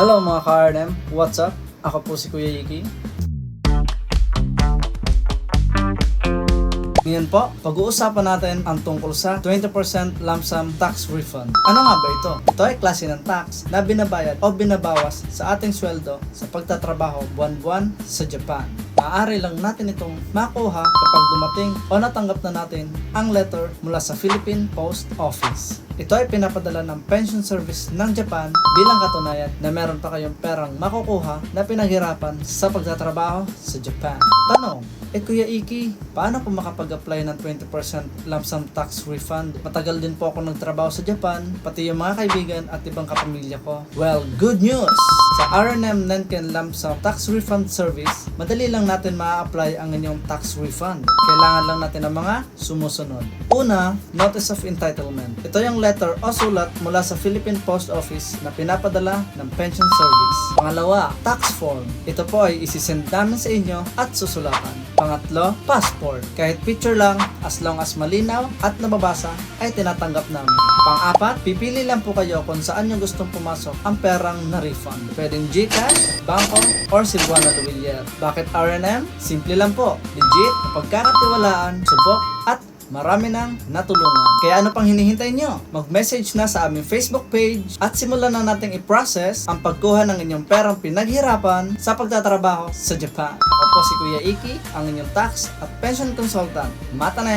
Hello mga ka-RNM, what's up? Ako po si Kuya Yiki. Ngayon po, pag-uusapan natin ang tungkol sa 20% lump sum tax refund. Ano nga ba ito? Ito ay klase ng tax na binabayad o binabawas sa ating sweldo sa pagtatrabaho buwan-buwan sa Japan. Maaari lang natin itong makuha kapag dumating o natanggap na natin ang letter mula sa Philippine Post Office. Ito ay pinapadala ng pension service ng Japan bilang katunayan na meron pa kayong perang makukuha na pinaghirapan sa pagtatrabaho sa Japan. Tanong, eh Kuya Iki, paano po makapag-apply ng 20% lump sum tax refund? Matagal din po ako nagtrabaho sa Japan, pati yung mga kaibigan at ibang kapamilya ko. Well, good news! Sa RNM Nenken Lump Sum Tax Refund Service, madali lang natin ma-apply ang inyong tax refund. Kailangan lang natin ng mga sumusunod. Una, Notice of Entitlement. Ito yung letter o sulat mula sa Philippine Post Office na pinapadala ng Pension Service. Pangalawa, Tax Form. Ito po ay isisend namin sa inyo at susulatan. Pangatlo, Passport. Kahit picture lang, as long as malinaw at nababasa, ay tinatanggap namin. Pang-apat, pipili lang po kayo kung saan nyo gustong pumasok ang perang na refund. Pwedeng GCash, Bangko, or Cebuana Luwilier. Bakit RNM? Simple lang po. Legit, pagkakatiwalaan, subok, at marami nang natulungan. Kaya ano pang hinihintay nyo? Mag-message na sa aming Facebook page at simulan na nating i-process ang pagkuha ng inyong perang pinaghirapan sa pagtatrabaho sa Japan. Ako po si Kuya Iki, ang inyong tax at pension consultant. Mata na